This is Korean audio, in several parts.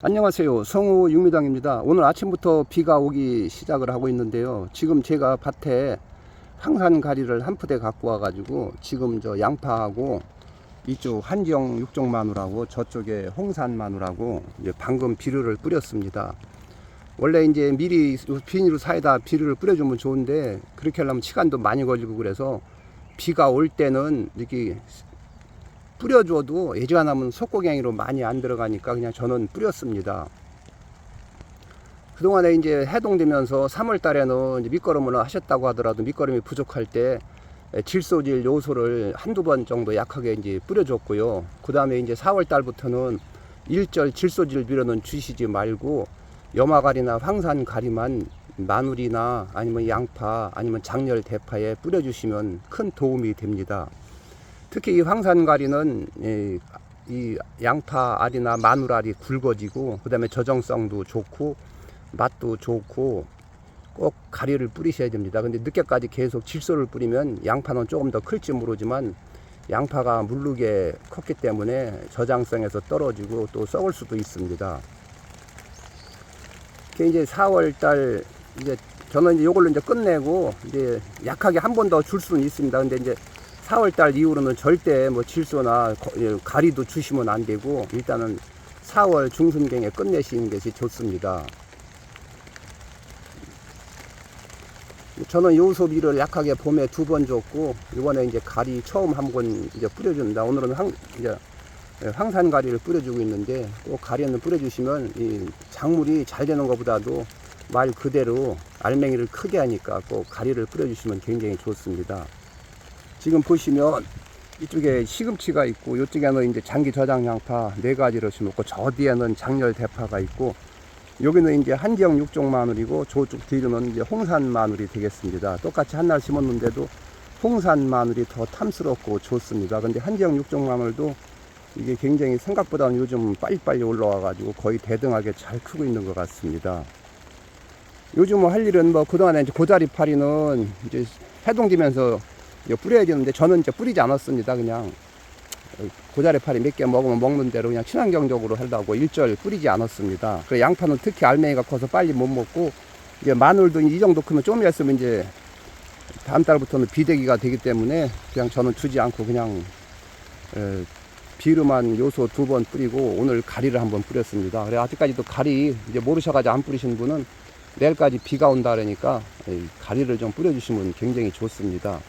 안녕하세요. 성우 육미당입니다. 오늘 아침부터 비가 오기 시작을 하고 있는데요. 지금 제가 밭에 황산가리를 한 푸대 갖고 와가지고 지금 저 양파하고 이쪽 한지영 육종 마누라고 저쪽에 홍산 마누라고 이제 방금 비료를 뿌렸습니다. 원래 이제 미리 비닐로 사이다 비료를 뿌려주면 좋은데 그렇게 하려면 시간도 많이 걸리고 그래서 비가 올 때는 이렇게 뿌려줘도 예지간하면 속고갱이로 많이 안 들어가니까 그냥 저는 뿌렸습니다. 그동안에 이제 해동되면서 3월 달에는 이제 밑거름을 하셨다고 하더라도 밑거름이 부족할 때 질소질 요소를 한두 번 정도 약하게 이제 뿌려줬고요. 그 다음에 이제 4월 달부터는 일절 질소질 비료는 주시지 말고 염화가리나 황산가리만 마늘이나 아니면 양파 아니면 장렬 대파에 뿌려주시면 큰 도움이 됩니다. 특히 이 황산가리는 이, 이 양파 알이나 마늘 알이 굵어지고 그다음에 저정성도 좋고 맛도 좋고 꼭 가리를 뿌리셔야 됩니다. 근데 늦게까지 계속 질소를 뿌리면 양파는 조금 더 클지 모르지만 양파가 물르게 컸기 때문에 저장성에서 떨어지고 또 썩을 수도 있습니다. 이제 4월 달 이제 저는 이제 요걸로 이제 끝내고 이제 약하게 한 번 더 줄 수는 있습니다. 근데 이제 4월 달 이후로는 절대 뭐 질소나 거- 예, 가리도 주시면 안 되고 일단은 4월 중순경에 끝내시는 것이 좋습니다. 저는 요소비를 약하게 봄에 두 번 줬고 이번에 이제 가리 처음 한 번 이제 뿌려준다. 오늘은 황 이제 예, 황산 가리를 뿌려주고 있는데 꼭 가리는 뿌려주시면 이 작물이 잘 되는 것보다도 말 그대로 알맹이를 크게 하니까 꼭 가리를 뿌려주시면 굉장히 좋습니다. 지금 보시면 이쪽에 시금치가 있고 이쪽에는 이제 장기 저장 양파 네 가지를 심었고 저 뒤에는 장렬 대파가 있고 여기는 이제 한지영 육종 마늘이고 저쪽 뒤로는 이제 홍산 마늘이 되겠습니다. 똑같이 한 날 심었는데도 홍산 마늘이 더 탐스럽고 좋습니다. 근데 한지영 육종 마늘도 이게 굉장히 생각보다는 요즘 빨리빨리 올라와가지고 거의 대등하게 잘 크고 있는 것 같습니다. 요즘 할 일은 뭐 그동안에 이제 고자리 파리는 이제 해동되면서 뿌려야 되는데 저는 이제 뿌리지 않았습니다. 그냥 고자리 파리 몇 개 먹으면 먹는 대로 그냥 친환경적으로 하려고 일절 뿌리지 않았습니다. 그 양파는 특히 알맹이가 커서 빨리 못 먹고 이제 마늘도 이 정도 크면 좀 있으면 이제 다음 달부터는 비대기가 되기 때문에 그냥 저는 주지 않고 그냥 에, 비료만 요소 두 번 뿌리고 오늘 가리를 한번 뿌렸습니다. 그래 아직까지도 가리 이제 모르셔가지고 안 뿌리신 분은 내일까지 비가 온다 그러니까 이 가리를 좀 뿌려주시면 굉장히 좋습니다.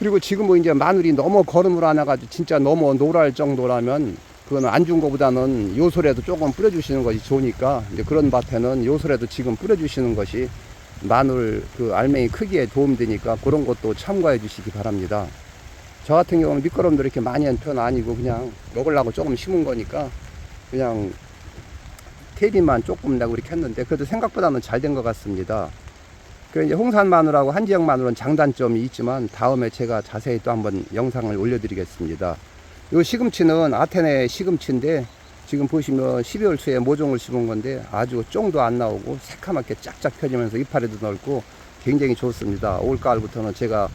그리고 지금 뭐 이제 마늘이 너무 거름을 안 해가지고 진짜 너무 노랄 정도라면 그거는 안 준 거보다는 요소라도 조금 뿌려주시는 것이 좋으니까 이제 그런 밭에는 요소라도 지금 뿌려주시는 것이 마늘 그 알맹이 크기에 도움되니까 그런 것도 참고해 주시기 바랍니다. 저 같은 경우는 밑거름도 이렇게 많이 한 편 아니고 그냥 먹으려고 조금 심은 거니까 그냥 테리만 조금 내고 이렇게 했는데 그래도 생각보다는 잘 된 것 같습니다. 그 이제 홍산 마늘하고 한지역 마늘은 장단점이 있지만 다음에 제가 자세히 또 한번 영상을 올려드리겠습니다. 이 시금치는 아테네 시금치인데 지금 보시면 12월 초에 모종을 심은 건데 아주 쫑도 안 나오고 새카맣게 쫙쫙 펴지면서 이파리도 넓고 굉장히 좋습니다. 올가을부터는 제가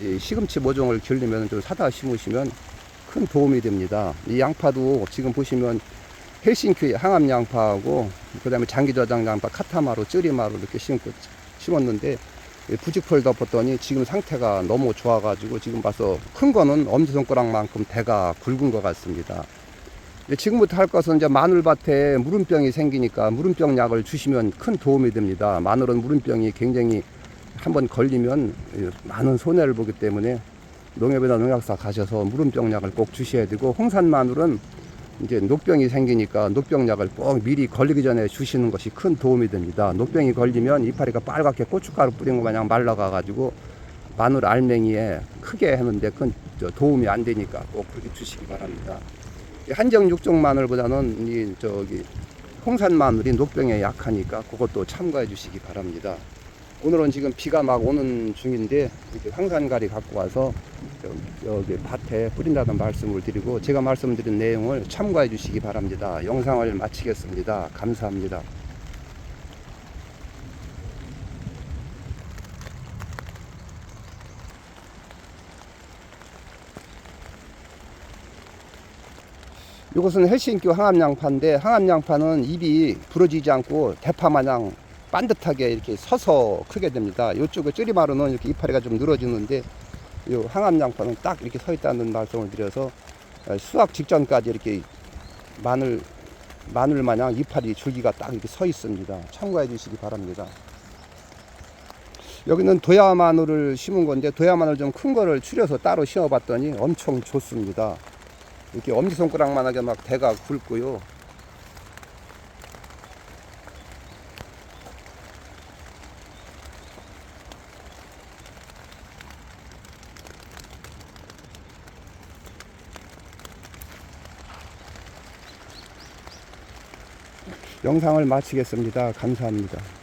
이 시금치 모종을 기르면 좀 사다 심으시면 큰 도움이 됩니다. 이 양파도 지금 보시면 헬싱키 항암 양파하고 그다음에 장기 저장 양파 카타마루 쯔리마루 이렇게 심고 심었는데 이 부직포를 덮었더니 지금 상태가 너무 좋아가지고 지금 봐서 큰 거는 엄지손가락만큼 대가 굵은 것 같습니다. 지금부터 할 것은 이제 마늘밭에 무름병이 생기니까 무름병 약을 주시면 큰 도움이 됩니다. 마늘은 무름병이 굉장히 한번 걸리면 많은 손해를 보기 때문에 농협이나 농약사 가셔서 무름병 약을 꼭 주셔야 되고 홍산 마늘은 이제 녹병이 생기니까 녹병약을 꼭 미리 걸리기 전에 주시는 것이 큰 도움이 됩니다. 녹병이 걸리면 이파리가 빨갛게 고춧가루 뿌린 것 마냥 말라가 가지고 마늘 알맹이에 크게 하는데 큰 도움이 안 되니까 꼭 그렇게 주시기 바랍니다. 이 한정 육종 마늘보다는 이 저기 홍산 마늘이 녹병에 약하니까 그것도 참고해 주시기 바랍니다. 오늘은 지금 비가 막 오는 중인데 이렇게 황산가리 갖고 와서 여기 밭에 뿌린다는 말씀을 드리고 제가 말씀드린 내용을 참고해 주시기 바랍니다. 영상을 마치겠습니다. 감사합니다. 이것은 헬싱키 항암양파인데 항암양파는 잎이 부러지지 않고 대파 마냥 반듯하게 이렇게 서서 크게 됩니다. 이쪽에 찌리마루는 이렇게 이파리가 좀 늘어지는데 이 항암양파는 딱 이렇게 서 있다는 말씀을 드려서 수확 직전까지 이렇게 마늘 마늘 마냥 이파리 줄기가 딱 이렇게 서 있습니다. 참고해 주시기 바랍니다. 여기는 도야 마늘을 심은 건데 도야 마늘 좀 큰 거를 추려서 따로 심어봤더니 엄청 좋습니다. 이렇게 엄지손가락만하게 막 대가 굵고요. 영상을 마치겠습니다. 감사합니다.